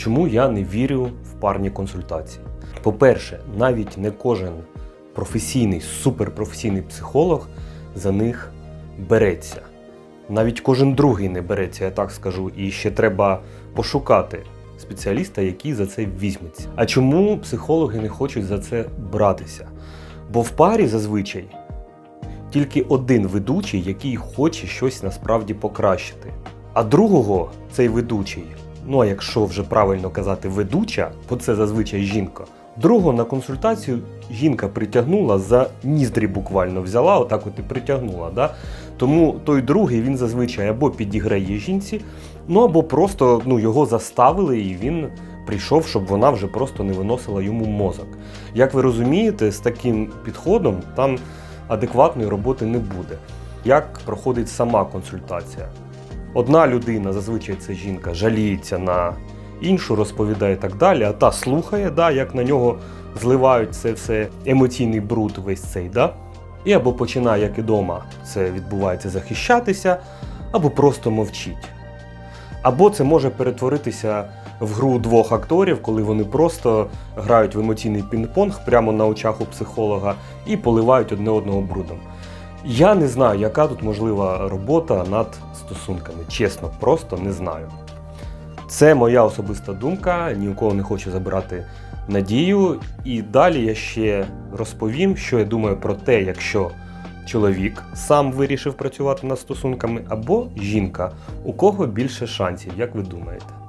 Чому я не вірю в парні консультації? По-перше, навіть не кожен професійний, суперпрофесійний психолог за них береться. Навіть кожен другий не береться, я так скажу, і ще треба пошукати спеціаліста, який за це візьметься. А чому психологи не хочуть за це братися? Бо в парі зазвичай тільки один ведучий, який хоче щось насправді покращити. А другого цей ведучий, ну а якщо вже правильно казати ведуча, бо це зазвичай жінка. Другого на консультацію жінка притягнула за ніздрі буквально взяла, отак от і притягнула. Да? Тому той другий він зазвичай або підіграє жінці, ну або просто ну, його заставили, і він прийшов, щоб вона вже просто не виносила йому мозок. Як ви розумієте, з таким підходом там адекватної роботи не буде. Як проходить сама консультація? Одна людина, зазвичай це жінка, жаліється на іншу, розповідає так далі, а та слухає, да, як на нього зливають це все емоційний бруд весь цей. Да? І або починає, як і дома, це відбувається захищатися, або просто мовчить. Або це може перетворитися в гру двох акторів, коли вони просто грають в емоційний пінг-понг прямо на очах у психолога і поливають одне одного брудом. Я не знаю, яка тут можлива робота над стосунками. Чесно, просто не знаю. Це моя особиста думка, ні у кого не хочу забирати надію. І далі я ще розповім, що я думаю про те, якщо чоловік сам вирішив працювати над стосунками, або жінка, у кого більше шансів, як ви думаєте?